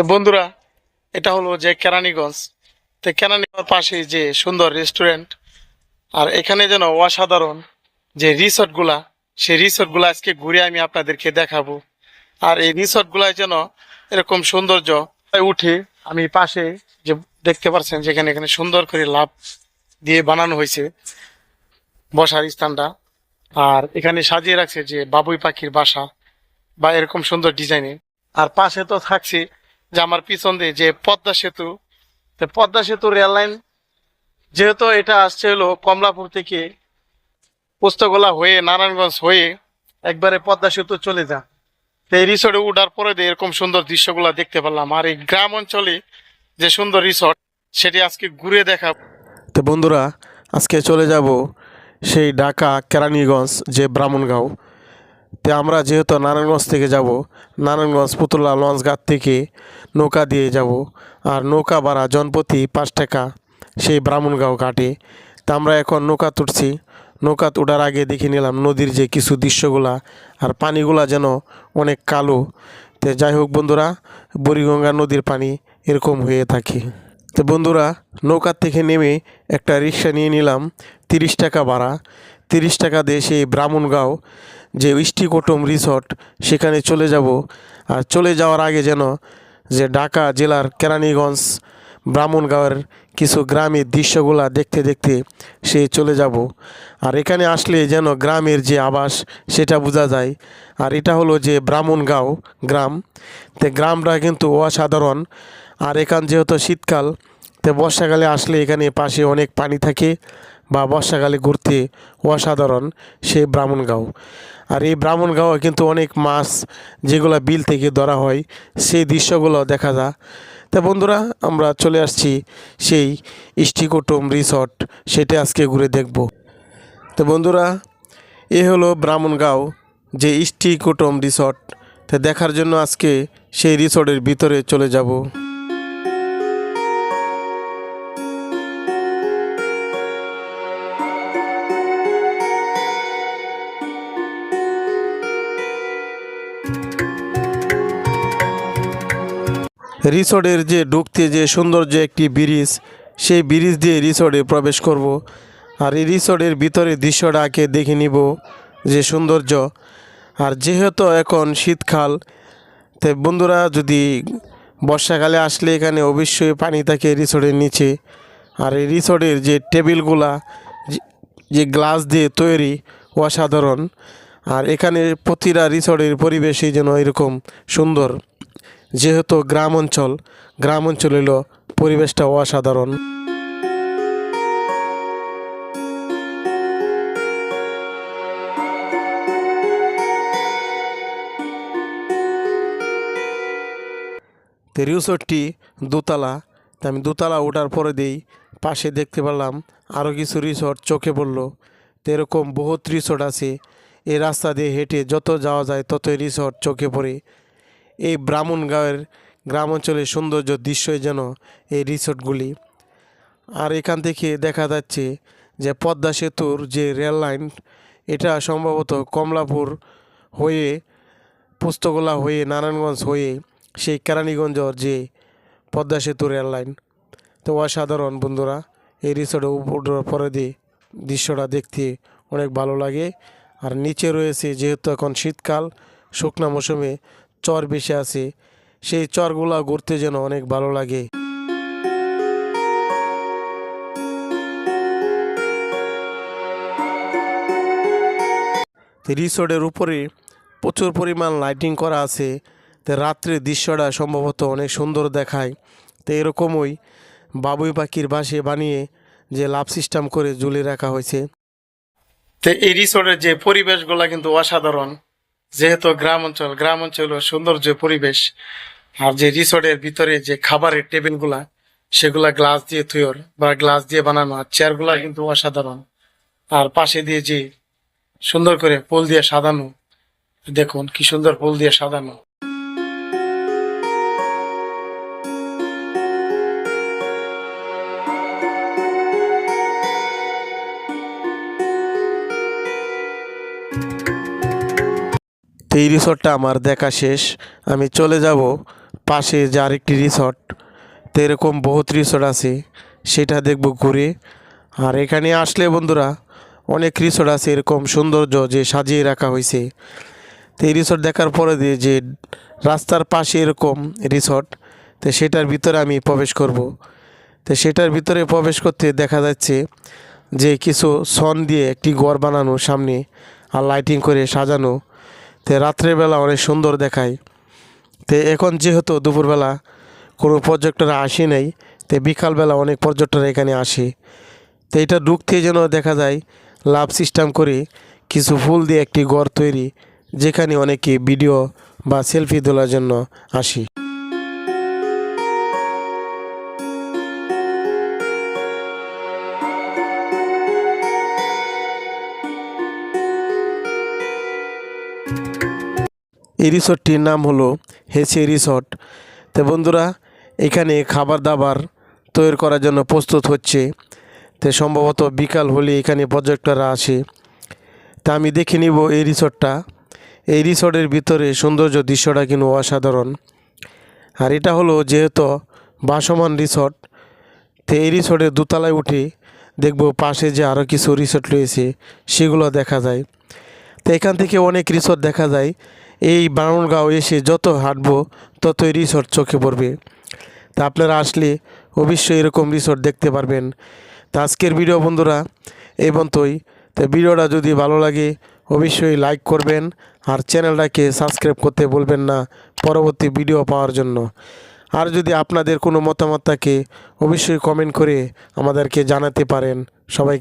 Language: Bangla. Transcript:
তো বন্ধুরা, এটা হলো যে কেরানীগঞ্জ। তো কেরানীগঞ্জ পাশে যে সুন্দর রেস্টুরেন্ট আর এখানে যেন অসাধারণ যে রিসোর্টগুলা সেই রিসোর্টগুলা আজকে ঘুরে আমি আপনাদেরকে দেখাবো। আর এই রিসোর্ট গুলায় যেন এরকম সৌন্দর্য উঠে, আমি পাশে যে দেখতে পাচ্ছেন যেখানে এখানে সুন্দর করে লাভ দিয়ে বানানো হয়েছে বসার স্থানটা। আর এখানে সাজিয়ে রাখছে যে বাবুই পাখির বাসা, বা এরকম সুন্দর ডিজাইনে আর পাশে তো থাকছে যে আমার পিছন দিয়ে যে পদ্মা সেতু, তো পদ্মা সেতু রেল লাইন যেহেতু এটা আসছে হলো কমলাপুর থেকে পোস্তগোলা হয়ে, নারায়ণগঞ্জ হয়ে একবারে পদ্মা সেতু চলে যা তো এই রিসোর্টে উঠার পরে এরকম সুন্দর দৃশ্যগুলো দেখতে পারলাম আর এই গ্রাম অঞ্চলে যে সুন্দর রিসোর্ট সেটি আজকে ঘুরে দেখা। তো বন্ধুরা, আজকে চলে যাব সেই ঢাকা কেরানীগঞ্জ যে ব্রাহ্মণগাঁও। তো আমরা যেহেতু নারায়ণগঞ্জ থেকে যাব, নারায়ণগঞ্জ পুতুলা লঞ্চঘাট থেকে নৌকা দিয়ে যাব আর নৌকা ভাড়া জনপ্রতি পাঁচ টাকা সেই ব্রাহ্মণগাঁও ঘাটে। তা আমরা এখন নৌকা তুটছি। নৌকা তোঠার আগে দেখে নিলাম নদীর যে কিছু দৃশ্যগুলা আর পানিগুলা যেন অনেক কালো। তো যাই হোক বন্ধুরা, বুড়িগঙ্গা নদীর পানি এরকম হয়ে থাকে। তো বন্ধুরা, নৌকার থেকে নেমে একটা রিক্সা নিয়ে নিলাম তিরিশ টাকা ভাড়া। তিরিশ টাকা দিয়ে সেই ব্রাহ্মণগাঁও যে ইষ্টিকুটুম রিসর্ট, সেখানে চলে যাব। আর চলে যাওয়ার আগে যেন যে ঢাকা জেলার কেরানীগঞ্জ, ব্রাহ্মণগাঁওয়ের কিছু গ্রামের দৃশ্যগুলা দেখতে দেখতে সে চলে যাব। আর এখানে আসলে যেন গ্রামের যে আবাস, সেটা বোঝা যায়। আর এটা হলো যে ব্রাহ্মণগাঁও গ্রাম। তো গ্রামটা কিন্তু অসাধারণ। আর এখান যেহেতু শীতকাল, তো বর্ষাকালে আসলে এখানে পাশে অনেক পানি থাকে। বা বর্ষাকালে ঘুরতে অসাধারণ সেই ব্রাহ্মণগাঁও। আর এই ব্রাহ্মণগাঁও কিন্তু অনেক মাছ যেগুলো বিল থেকে ধরা হয়, সেই দৃশ্যগুলো দেখা যায়। তা বন্ধুরা, আমরা চলে আসছি সেই ইষ্টিকুটুম রিসর্ট, সেটা আজকে ঘুরে দেখব। তো বন্ধুরা, এ হলো ব্রাহ্মণগাঁও, যে ইষ্টিকুটুম রিসর্ট। তা দেখার জন্য আজকে সেই রিসর্টের ভিতরে চলে যাব। রিসর্টের যে ঢুকতে যে সৌন্দর্য একটি ব্রিজ, সেই ব্রিজ দিয়ে রিসোর্টে প্রবেশ করব। আর এই রিসোর্টের ভিতরে দৃশ্যটাকে দেখে নিব যে সৌন্দর্য। আর যেহেতু এখন শীতকাল, তো বন্ধুরা যদি বর্ষাকালে আসলে এখানে অবশ্যই পানি থাকে রিসর্টের নিচে। আর এই রিসোর্টের যে টেবিলগুলা, যে- যে গ্লাস দিয়ে তৈরি, অসাধারণ। আর এখানে প্রতিটা রিসর্টের পরিবেশই যেন এরকম সুন্দর। যেহেতু গ্রাম অঞ্চল গ্রাম অঞ্চল হলো পরিবেশটা অসাধারণ। রিসোর্টটি দোতলা আমি দোতলা ওঠার পরে দিই, পাশে দেখতে পেলাম আরও কিছু রিসোর্ট চোখে পড়ল। তো এরকম বহুত রিসোর্ট আছে, এই রাস্তা দিয়ে হেঁটে যত যাওয়া যায় ততই রিসোর্ট চোখে পড়ে। এই ব্রাহ্মণগাঁওয়ের গ্রাম অঞ্চলের সৌন্দর্য, দৃশ্যই যেন এই রিসোর্টগুলি। আর এখান থেকে দেখা যাচ্ছে যে পদ্মা সেতুর যে রেল লাইন, এটা সম্ভবত কমলাপুর হয়ে পোস্তগোলা হয়ে, নারায়ণগঞ্জ হয়ে, সেই কেরানীগঞ্জর যে পদ্মা সেতু রেল লাইন। তো অসাধারণ বন্ধুরা, এই রিসোর্টে উপর পরে দিয়ে দৃশ্যটা দেখতে অনেক ভালো লাগে। আর নিচে রয়েছে যেহেতু এখন শীতকাল, শুকনা মৌসুমে চর বেশি আছে, সেই চরগুলা ঘুরতে যেন অনেক ভালো লাগে। রিসোর্টের উপরে প্রচুর পরিমাণ লাইটিং করা আছে, তো রাত্রের দৃশ্যটা সম্ভবত অনেক সুন্দর দেখায়। তো এরকমই বাবুই পাখির বাসে বানিয়ে যে লাভ সিস্টেম করে ঝুলে রাখা হয়েছে। তো এই রিসোর্টের যে পরিবেশগুলো কিন্তু অসাধারণ। যেহেতু গ্রাম অঞ্চল গ্রাম অঞ্চল সৌন্দর্য, পরিবেশ আর যে রিসোর্টের ভিতরে যে খাবারের টেবিলগুলা সেগুলা গ্লাস দিয়ে থুয়র বা গ্লাস দিয়ে বানানো আর চেয়ারগুলা কিন্তু অসাধারণ। আর পাশে দিয়ে যে সুন্দর করে ফুল দিয়ে সাজানো, দেখুন কি সুন্দর ফুল দিয়ে সাজানো। তো এই রিসর্টটা আমার দেখা শেষ। আমি চলে যাব পাশে যে আরেকটি রিসর্ট। তো এরকম বহুত রিসর্ট আছে, সেটা দেখব ঘুরে। আর এখানে আসলে বন্ধুরা, অনেক রিসর্ট আছে এরকম সৌন্দর্য যে সাজিয়ে রাখা হয়েছে। তো এই রিসর্ট দেখার পরে দিয়ে যে রাস্তার পাশে এরকম রিসর্ট, তো সেটার ভিতরে আমি প্রবেশ করব। তো সেটার ভিতরে প্রবেশ করতে দেখা যাচ্ছে যে কিছু সন দিয়ে একটি ঘর বানানো সামনে, আর লাইটিং করে সাজানো। তো রাত্রেবেলা অনেক সুন্দর দেখায়। তে এখন যেহেতু দুপুরবেলা কোনো পর্যটকরা আসি নাই, তে বিকালবেলা অনেক পর্যটকরা এখানে আসে। তো এটা ঢুকতে যেন দেখা যায় লাভ সিস্টেম করে কিছু ফুল দিয়ে একটি ঘর তৈরি, যেখানে অনেকে ভিডিও বা সেলফি তোলার জন্য আসে। এই রিসোর্টটির নাম হলো হেসে রিসর্ট। তো বন্ধুরা, এখানে খাবার দাবার তৈরি করার জন্য প্রস্তুত হচ্ছে। তো সম্ভবত বিকাল হলে এখানে পর্যটকরা আসে। তা আমি দেখে নিব এই রিসর্টটা। এই রিসর্টের ভিতরে সৌন্দর্য দৃশ্যটা কিন্তু অসাধারণ। আর এটা হলো যেহেতু বাসমান রিসর্ট, তো এই রিসর্টের দোতলায় উঠে দেখব পাশে যে আরও কিছু রিসর্ট রয়েছে, সেগুলো দেখা যায়। তো এখান থেকে অনেক রিসর্ট দেখা যায়। এই বামনগাঁও এসে যত হাঁটবো, ততই রিসর্ট চোখে পড়বে। তা আপনারা আসলে অবশ্যই এরকম রিসর্ট দেখতে পারবেন। তা আজকের ভিডিও বন্ধুরা এই পর্যন্তই। তো ভিডিওটা যদি ভালো লাগে, অবশ্যই লাইক করবেন আর চ্যানেলটাকে সাবস্ক্রাইব করতে বলবেন না পরবর্তী ভিডিও পাওয়ার জন্য। আর যদি আপনাদের কোনো মতামত থাকে, অবশ্যই কমেন্ট করে আমাদেরকে জানাতে পারেন। সবাইকে